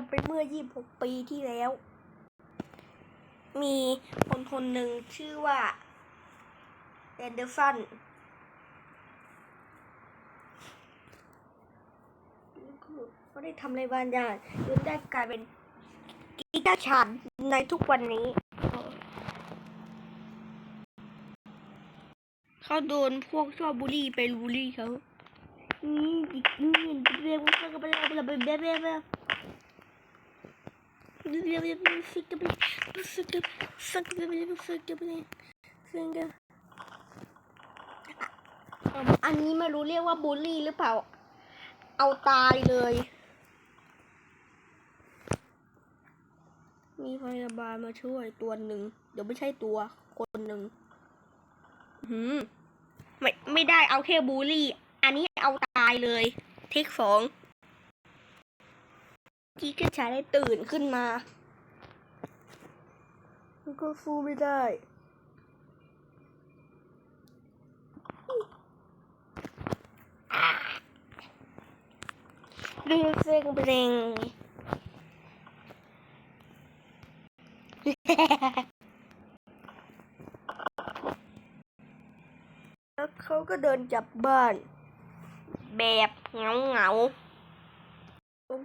ลับไปเมื่อ 26 ปีที่แล้ว มีคนคนหนึ่งชื่อว่าแอนเดอร์สันก็ได้ทำอะไรบางอย่างจนได้กลายเป็นกีตาร์ชานในทุกวันนี้ เขาโดนพวกชอบบูลลี่ไปบูลลี่เขานี่อีกนี่เรียกว่าก็ไปแล้วไปแล้วไปแล้วไปแล้วไปแล้วเรียกว่า อันนี้ไม่รู้เรียกว่าบูลลี่หรือเปล่า เอาตายเลย มีพยาบาลมาช่วยตัวหนึ่ง เดี๋ยวไม่ใช่ตัว คนหนึ่งหืมไม่ไม่ได้เอาแค่บูลลี่ อันนี้เอาตายเลย เทคสอง กี้ก็ใช้ได้ตื่นขึ้นมามันก็ฟูไม่ได้เรื่องเซ็งเปรงแล้วเขาก็เดินกลับบ้าน แบบเงาเงา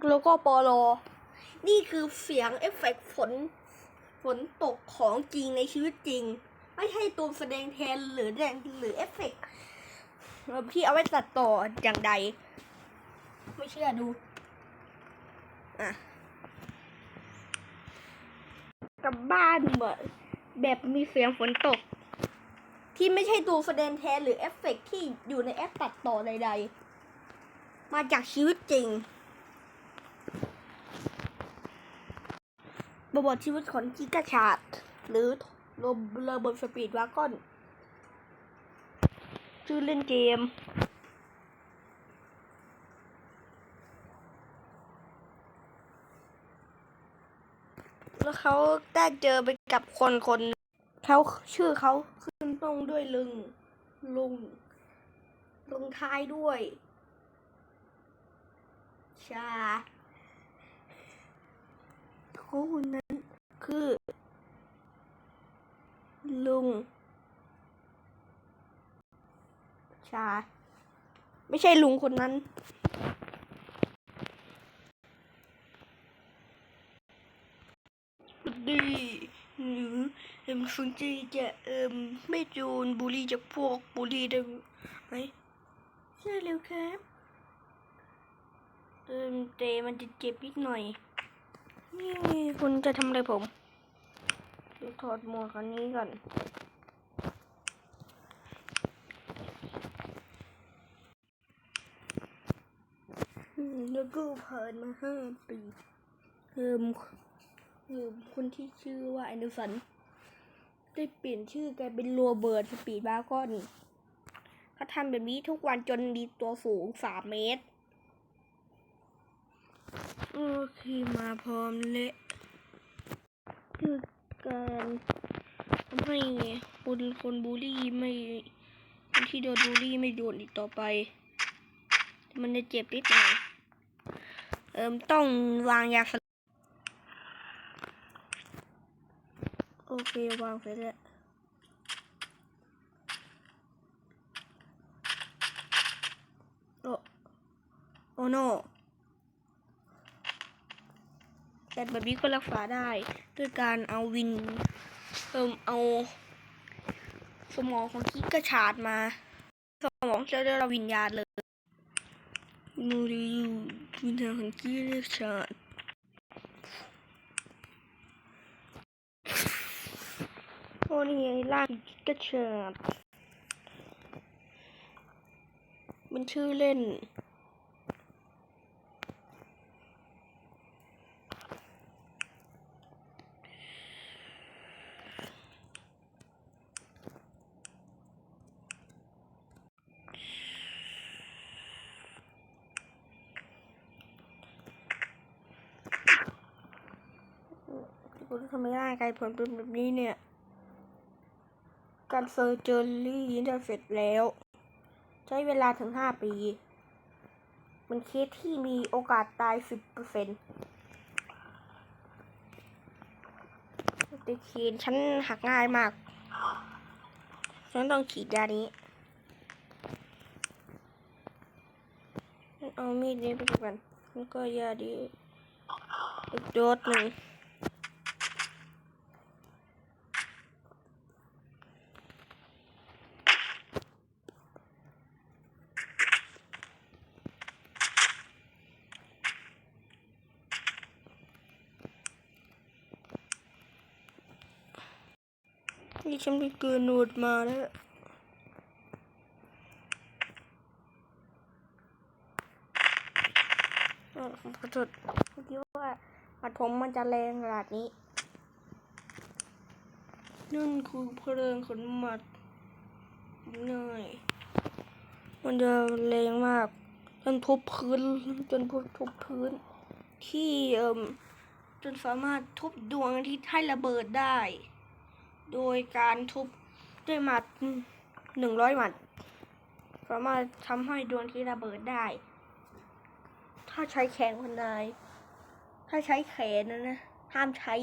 แล้วก็ปอลอนี่คือเสียงเอฟเฟกต์ฝนฝนตกของจริงในชีวิตจริง ไม่ใช่ตัวแสดงแทนหรือแดงหรือเอฟเฟกต์ที่เอาไว้ตัดต่ออย่างใด ไม่เชื่อดูอะกลับบ้านแบบแบบมีเสียงฝนตก ที่ไม่ใช่ตัวแสดงแทนหรือเอฟเฟกต์ที่อยู่ในแอปตัดต่อใด ๆ มาจากชีวิตจริง บทชีวิตของกิกาชาดหรือโรเลอร์บนสปีดวากอน ชื่อเล่นเกม แล้วเขาได้เจอไปกับคนคนเขาชื่อเขาขึ้นตรงด้วยลึงลุงลงท้ายด้วย ชาเขาคนนั้นคือ ลุง ชา ไม่ใช่ลุงคนนั้น ดีหรือเอ็มสนใจจะเอ็มไม่โดนบูลลี่จากพวกบูลลี่ได้ไหมใช่แล้วครับเอ็มเตมันจะเจ็บนิดหน่อยนี่คุณจะทำอะไรผม ดี๋ยวถอดหมวกอันนี้ก่อนอืมแล้วก็ผ่านมาห้าปีเอ็มคือคนที่ชื่อว่าแอนเดอร์สัน ได้เปลี่ยนชื่อกลายเป็นโรเบิร์ตสปีดบาร์กอนเขาทำแบบนี้ทุกวันจนมีตัวสูงสามเมตร โอเค มาพร้อมเละคือ การทำให้คนคนบูลลี่ไม่คนที่โดนบูลลี่ไม่โดนอีกต่อไป มันจะเจ็บนิดหน่อยเอิมต้องวางยาสลบโอเควางเสร็จแล้วโอ้โอ้โน แต่แบบนี้ก็รักษาได้ด้วยการเอาวินเอิมเอาสมองของคิกกระชาดมา สมองจะได้รับวิญญาณเลยนูริววิญญาณของคิกกระชาดโอ้นี่ไงล่างกระชิดมันชื่อเล่น คุณทำไม่ได้ไกลผลเป็นแบบนี้เนี่ย การเซอร์เจอรี่จะเสร็จแล้ว ใช้เวลาถึงห้าปีมันเคสที่มีโอกาสตายสิบเปอร์เซ็นต์ตะเคียนฉันหักง่ายมาก ฉันต้องฉีดยานี้ฉันเอามีดนี้ไปก่อนแล้วก็ยาดีอีกโดสหนึ่ง นี่ฉันไปเกินโนดมาแล้วผมขอโทษคิดว่าปัดผมมันจะแรงขนาดนี้ นั่นคือเพลิงขนหมัดง่ายมันจะแรงมาก จนทุบพื้น จนทุบทุบพื้น ที่เอ่มจนสามารถทุบดวงอาทิตย์ให้ระเบิดได้ โดยการทุบด้วยหมัดหนึ่งร้อยหมัดสามารถทำให้ดวงที่ระเบิดได้ ถ้าใช้แขนคนนาย ถ้าใช้แขนนะนะห้ามใช้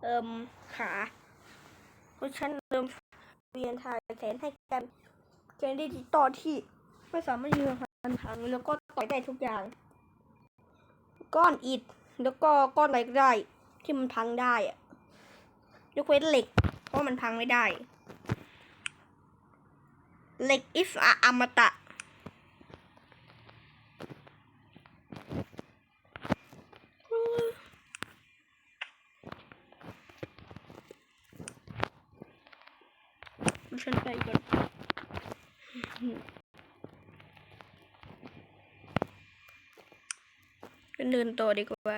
เอิมขาเพราะฉันเริ่มเรียนถ่ายแขนให้กันแขนดิจิตอลที่ไม่สามารถยืนหันพังแล้วก็ต่อยได้ทุกอย่าง ก้อนอิฐแล้วก็ก้อนอะไรก็ได้ ที่มันพังได้อะ ยกเว้นเหล็ก เพราะมันพังไม่ได้ เหล็ก is a อมตะ ฉันไปก่อนฉันเดินต่อดีกว่า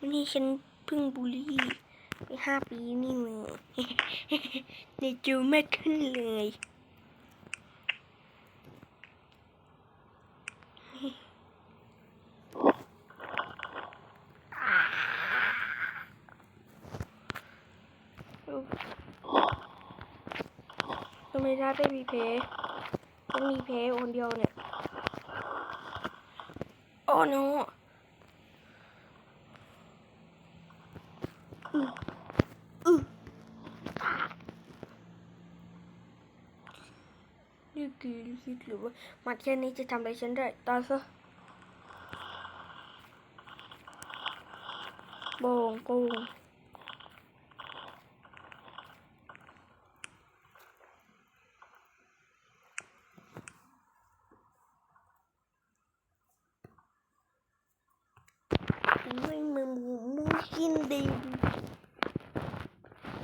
วันนี้ฉันเพิ่งบูลลี่ไปห้าปีนี่มึงในจูไม่ขึ้นเลยทำไมได้ได้มีเพย์ต้องมีเพย์คนเดียวเนี่ย โอ้ no อื YouTube'u Mặt này chỉ thăm lấy chân rồi Tao sao Bồn cù Mình muốn mua xin đều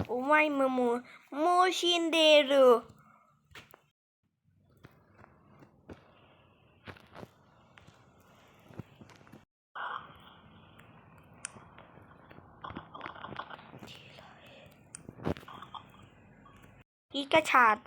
Ủa mày mà mua Mua xin đều กิกะชาร์